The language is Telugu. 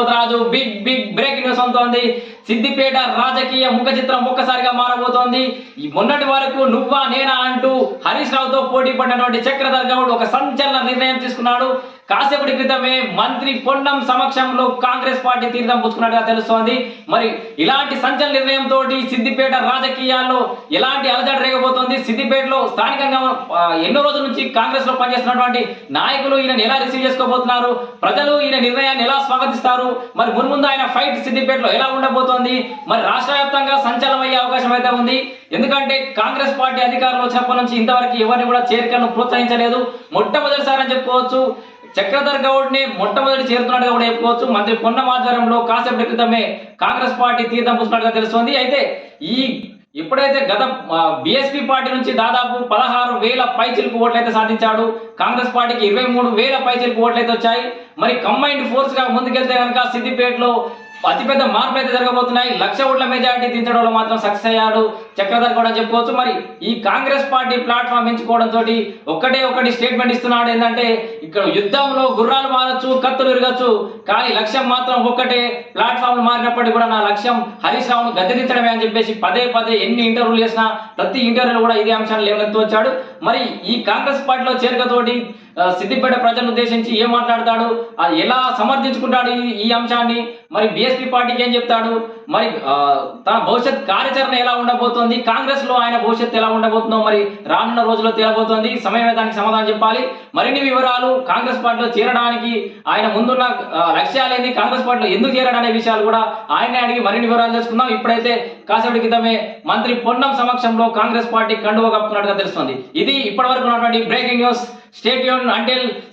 Raju big big break news అవుతోంది సిద్దిపేట రాజకీయ ముఖ చిత్రం ఒక్కసారిగా మారబోతోంది. ఈ మొన్నటి వరకు నువ్వా నేనా అంటూ హరీష్ రావుతో పోటీ పడినటువంటి చక్రధర్ గౌడ్ ఒక సంచలన నిర్ణయం తీసుకున్నాడు. కాసేపటి క్రితమే మంత్రి పొన్నం సమక్షంలో కాంగ్రెస్ పార్టీ తీర్థం పుచ్చుకున్నట్టుగా తెలుస్తోంది. మరి ఇలాంటి సంచలన నిర్ణయంతో సిద్దిపేట రాజకీయాల్లో ఎలాంటి అలజడి రేగబోతోంది? సిద్దిపేటలో స్థానికంగా ఎన్నో రోజుల నుంచి కాంగ్రెస్లో పనిచేస్తున్నటువంటి నాయకులు ఈయన ఎలా రిసీవ్ చేసుకోబోతున్నారు? ప్రజలు ఈయన నిర్ణయాన్ని ఎలా స్వాగతిస్తారు? మరి మున్ముందు ఆయన ఫైట్ సిద్దిపేటలో ఎలా ఉండబోతోంది? మరి రాష్ట్ర వ్యాప్తంగా సంచలనం అయ్యే అవకాశం అయితే ఉంది. ఎందుకంటే కాంగ్రెస్ పార్టీ అధికారంలో వచ్చినప్పటి నుంచి ఇంతవరకు ఎవరిని కూడా చేరికలను ప్రోత్సహించలేదు. మొట్టమొదటిసారి అని చెప్పుకోవచ్చు. చక్రధర్ గౌడ్ని మొట్టమొదటి చేరుతున్నట్టుగా కూడా చెప్పుకోవచ్చు. మంత్రి పొన్నం ఆధ్వర్యంలో కాసేపటి క్రితమే కాంగ్రెస్ పార్టీ తీర్థం పుచ్చినట్టుగా తెలుస్తోంది. అయితే ఈ ఎప్పుడైతే గత బీఎస్పీ పార్టీ నుంచి దాదాపు పదహారు వేల పైచిలకు ఓట్లు అయితే సాధించాడు కాంగ్రెస్ పార్టీకి ఇరవై మూడు వేల పైచిలకు ఓట్లు అయితే వచ్చాయి మరి కంబైన్డ్ ఫోర్స్గా ముందుకెళ్తే కనుక సిద్దిపేటలో అతిపెద్ద మార్పులు అయితే జరగబోతున్నాయి. లక్ష ఓట్ల మెజారిటీ దించడంలో మాత్రం సక్సెస్ అయ్యాడు. చక్రధర్ కూడా చెప్పుకోవచ్చు మరి ఈ కాంగ్రెస్ పార్టీ ప్లాట్ఫామ్ ఎంచుకోవడంతో ఒక్కటే ఒకటి స్టేట్మెంట్ ఇస్తున్నాడు ఏంటంటే ఇక్కడ యుద్ధంలో గుర్రాలు మారచ్చు కత్తులు ఇరగచ్చు కానీ లక్ష్యం మాత్రం ఒక్కటే. ప్లాట్ఫామ్ మారినప్పటికీ కూడా నా లక్ష్యం హరీష్ రావును గద్దెదించడమే అని చెప్పేసి పదే పదే ఎన్ని ఇంటర్వ్యూలు చేసినా ప్రతి ఇంటర్వ్యూలో కూడా ఇదే అంశాన్ని లేవనెత్తు వచ్చాడు. మరి ఈ కాంగ్రెస్ పార్టీలో చేరికతోటి సిద్దిపేట ప్రజలను ఉద్దేశించి ఏం మాట్లాడతాడు? అది ఎలా సమర్థించుకుంటాడు ఈ అంశాన్ని? మరి బీఎస్పీ పార్టీకి ఏం చెప్తాడు? మరి తన భవిష్యత్ కార్యాచరణ ఎలా ఉండబోతోంది? కాంగ్రెస్లో ఆయన భవిష్యత్తు ఎలా ఉండబోతుందో మరి రానున్న రోజుల్లో తేలబోతోంది సమయమే దానికి సమాధానం చెప్పాలి. మరిన్ని వివరాలు కాంగ్రెస్ పార్టీలో చేరడానికి ఆయన ముందున్న ఆ, లక్ష్యాలేంది కాంగ్రెస్ పార్టీలో ఎందుకు చేరడనే విషయాలు కూడా ఆయనే అడిగి మరిన్ని వివరాలు తెలుసుకుందాం. ఇప్పుడైతే కాసేపటి క్రితమే మంత్రి పొన్నం సమక్షంలో కాంగ్రెస్ పార్టీ కండువ కప్పుకున్నట్టుగా తెలుస్తుంది. ఇది ఇప్పటివరకు ఉన్నటువంటి బ్రేకింగ్ న్యూస్. స్టేట్ యూన్ అంటిల్